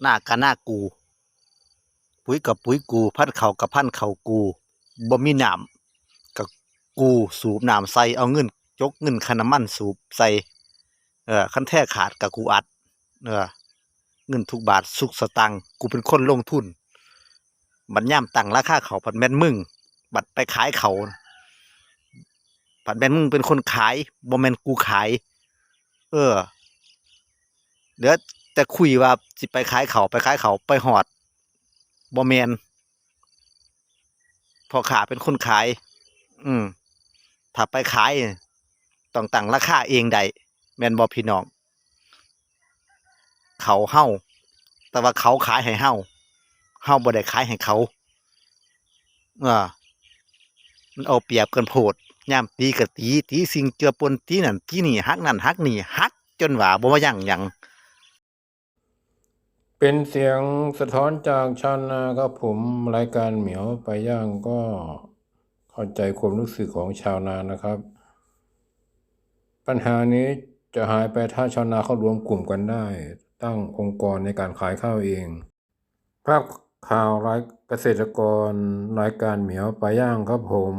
หน้ากับหน้ากู ปุ๋ยกับปุ๋ยกู พันธุ์เข่ากับพันธุ์เข่ากูบ่มีน้ำกับกูสูบน้ำใส่เอาเงินจกเงินคาน้ำมันสูบใส่เออคันแท้ขาดกับกูอัด เออ เงินทุกบาทสุกสตังกูเป็นคนลงทุน บัดย่ามตั้งราคาเขาผัดแม่นมึง บัดไปขายเขาผัดแม่นมึงเป็นคนขายบ่แม่นกูขาย เออเดี๋ยว แต่คุยว่าสิไปขายเขาไปขายเขาไปหอดบ่แมนพอขาเป็นคนขาย อืมถ้าไปขายต้องตั้งราคาเองได้แมนบ่พี่น้อง เขาเฮ้าแต่ว่าเขาขายให้เฮ้าเฮ้าบ่ได้ขายให้เขาเออมันเอาเปรียบกันโพดย่ามตีก็ตีตีสิ่งเจือปนตีนั่นตีนี่ฮักนั่นฮักนี่ฮักจนว่าบ่ว่ายังยัง เป็นเสียงสะท้อนจากชาวนาครับผมรายการเหมียวไปย่างก็เข้าใจความรู้สึกของชาวนานะครับ ปัญหานี้จะหายไปถ้าชาวนาเขารวมกลุ่มกันได้ ตั้งองค์กรในการขายข้าวเอง ภาพข่าวรายเกษตรกรรายการเหมียวไปย่างครับผม